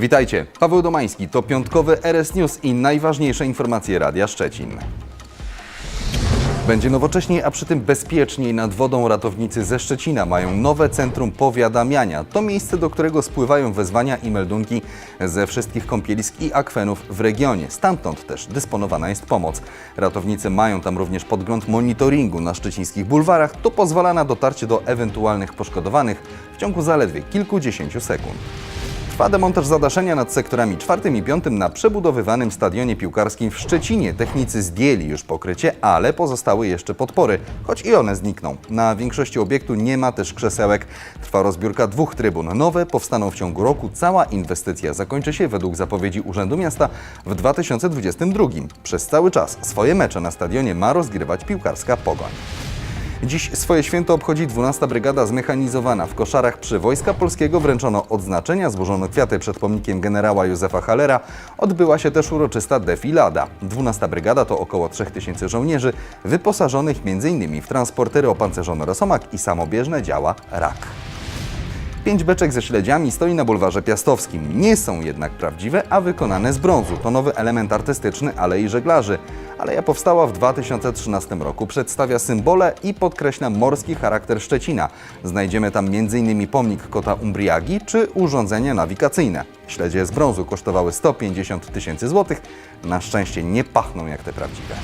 Witajcie, Paweł Domański, to piątkowy RS News i najważniejsze informacje Radia Szczecin. Będzie nowocześniej, a przy tym bezpieczniej nad wodą ratownicy ze Szczecina mają nowe centrum powiadamiania. To miejsce, do którego spływają wezwania i meldunki ze wszystkich kąpielisk i akwenów w regionie. Stamtąd też dysponowana jest pomoc. Ratownicy mają tam również podgląd monitoringu na szczecińskich bulwarach. To pozwala na dotarcie do ewentualnych poszkodowanych w ciągu zaledwie kilkudziesięciu sekund. Trwa demontaż zadaszenia nad sektorami czwartym i piątym na przebudowywanym stadionie piłkarskim w Szczecinie. Technicy zdjęli już pokrycie, ale pozostały jeszcze podpory, choć i one znikną. Na większości obiektu nie ma też krzesełek. Trwa rozbiórka dwóch trybun. Nowe powstaną w ciągu roku. Cała inwestycja zakończy się według zapowiedzi Urzędu Miasta w 2022. Przez cały czas swoje mecze na stadionie ma rozgrywać piłkarska Pogoń. Dziś swoje święto obchodzi 12 Brygada Zmechanizowana. W koszarach przy Wojska Polskiego wręczono odznaczenia, złożono kwiaty przed pomnikiem generała Józefa Halera. Odbyła się też uroczysta defilada. 12 Brygada to około 3000 żołnierzy, wyposażonych m.in. w transportery opancerzone Rosomak i samobieżne działa RAK. Pięć beczek ze śledziami stoi na bulwarze Piastowskim. Nie są jednak prawdziwe, a wykonane z brązu. To nowy element artystyczny Alei Żeglarzy. Aleja powstała w 2013 roku, przedstawia symbole i podkreśla morski charakter Szczecina. Znajdziemy tam m.in. pomnik kota Umbriagi czy urządzenia nawigacyjne. Śledzie z brązu kosztowały 150 tysięcy złotych. Na szczęście nie pachną jak te prawdziwe.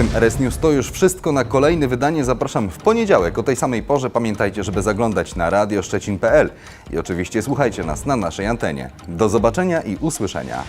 Tym RS News to już wszystko. Na kolejne wydanie zapraszam w poniedziałek o tej samej porze. Pamiętajcie, żeby zaglądać na radioszczecin.pl i oczywiście słuchajcie nas na naszej antenie. Do zobaczenia i usłyszenia.